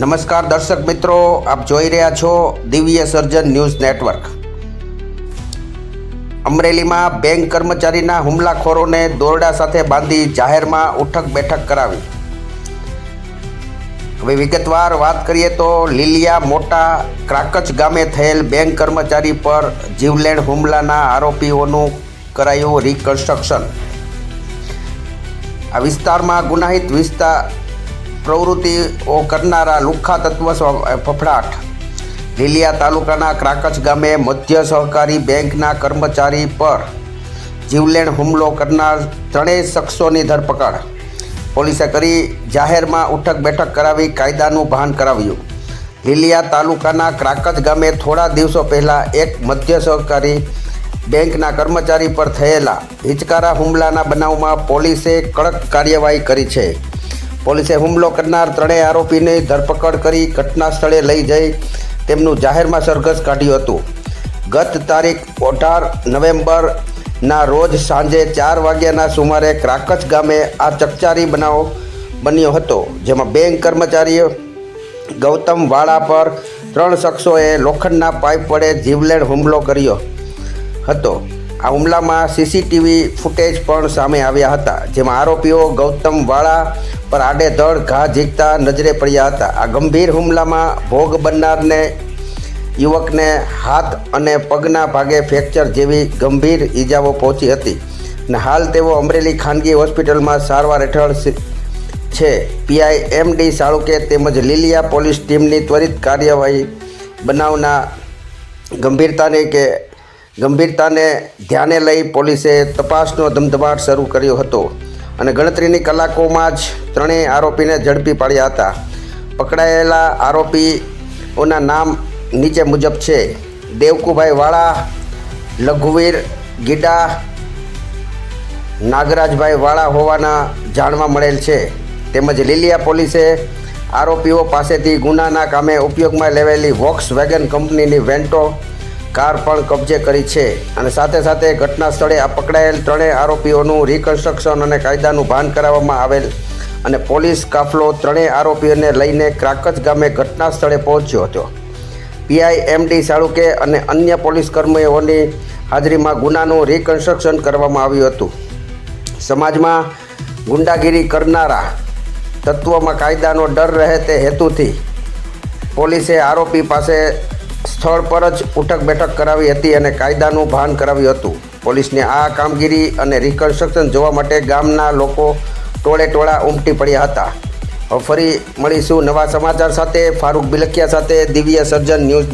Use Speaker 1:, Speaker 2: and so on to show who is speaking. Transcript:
Speaker 1: નમસ્કાર દર્શક મિત્રો, આપ જોઈ રહ્યા છો દિવ્ય સર્જન ન્યૂઝ નેટવર્ક. અમરેલીમાં બેંક કર્મચારીના હુમલાખોરોને દોરડા સાથે બાંધી જાહેરમાં ઉઠક બેઠક કરાવી. હવે વિગતવાર વાત કરીએ તો લીલિયા મોટા ક્રાકચ ગામે થયેલ બેંક કર્મચારી પર જીવલેણ હુમલાના આરોપીઓનું કરાયું રિકન્સ્ટ્રક્શન આ વિસ્તારમાં ગુનાહિત વિસ્તાર પ્રવૃત્તિઓ કરનારા લુખ્ખા તત્વ ફફડાટ. લીલિયા તાલુકાના ક્રાકચ ગામે મધ્ય સહકારી બેંકના કર્મચારી પર જીવલેણ હુમલો કરનાર ત્રણેય શખ્સોની ધરપકડ. પોલીસે કરી જાહેરમાં ઉઠક બેઠક કરાવી કાયદાનું ભાન કરાવ્યું. લીલિયા તાલુકાના ક્રાકચ ગામે થોડા દિવસો પહેલાં એક મધ્ય સહકારી બેંકના કર્મચારી પર થયેલા હિચકારા હુમલાના બનાવમાં પોલીસે કડક કાર્યવાહી કરી છે. પોલીસે હુમલો કરનાર ત્રણેય આરોપીની ધરપકડ કરી ઘટના સ્થળે લઈ જઈ તેમનું જાહેરમાં સરઘસ કાઢ્યું હતું. ગત તારીખ અઢાર નવેમ્બરના રોજ સાંજે ચાર વાગ્યાના સુમારે ક્રાકચ ગામે આ ચકચારી બનાવ બન્યો હતો, જેમાં બેંક કર્મચારીઓ, ગૌતમ વાળા પર ત્રણ શખ્સોએ લોખંડના પાઇપ વડે જીવલેણ હુમલો કર્યો હતો. આ હુમલામાં સીસીટીવી ફૂટેજ પણ સામે આવ્યા હતા, જેમાં આરોપીઓ ગૌતમ વાળા પર આડેધડ ઘા ઝીકતા નજરે પડ્યા હતા. આ ગંભીર હુમલામાં ભોગ બનનારને, યુવકને હાથ અને પગના ભાગે ફ્રેક્ચર જેવી ગંભીર ઈજાઓ પહોંચી હતી. અને હાલ તેઓ અમરેલી ખાનગી હોસ્પિટલમાં સારવાર હેઠળ છે. પીઆઈ એમ ડી સાળુકે તેમજ લીલિયા પોલીસ ટીમની ત્વરિત કાર્યવાહી બનાવના ગંભીરતાને કે ગંભીરતાને ધ્યાને લઈ પોલીસે તપાસનો ધમધમાટ શરૂ કર્યો હતો. અને ગણતરીની કલાકોમાં જ ત્રણેય આરોપીને ઝડપી પાડ્યા હતા. પકડાયેલા આરોપીઓના નામ નીચે મુજબ છે. દેવકુભાઈ વાળા, લઘુવીર ગીડા, નાગરાજભાઈ વાળા હોવાના જાણવા મળેલ છે. તેમજ લીલિયા પોલીસે આરોપીઓ પાસેથી ગુનાના કામે ઉપયોગમાં લેવાયેલી વોક્સ વેગન કંપનીની વેન્ટો કાર પણ કબજે કરી છે અને સાથે સાથે ઘટના સ્થળે આ પકડાયેલ ત્રણેય આરોપીઓનું રિકન્સ્ટ્રક્શન અને કાયદાનું ભાન કરાવવામાં આવેલ અને પોલીસ કાફલો ત્રણેય આરોપીઓને લઈને ક્રાકચ ગામે ઘટના સ્થળે પહોંચ્યો હતો. પીઆઈ એમડી સાળુકે અને અન્ય પોલીસ કર્મીઓની હાજરીમાં ગુનાનું રિકન્સ્ટ્રક્શન કરવામાં આવ્યું હતું. સમાજમાં ગુંડાગીરી કરનારા તત્વોમાં કાયદાનો ડર રહે તે હેતુથી પોલીસે આરોપી પાસે સ્થળ પર જ ઉઠક બેઠક કરાવી હતી અને કાયદાનું ભાન કરાવ્યું હતું. પોલીસની આ કામગીરી અને રિકન્સ્ટ્રક્શન જોવા માટે ગામના લોકો ટોળે ટોળા ઉમટી પડ્યા હતા. ફરી મળીશું નવા સમાચાર સાથે. ફારૂક બિલખિયા સાથે દિવ્ય સર્જન ન્યૂઝ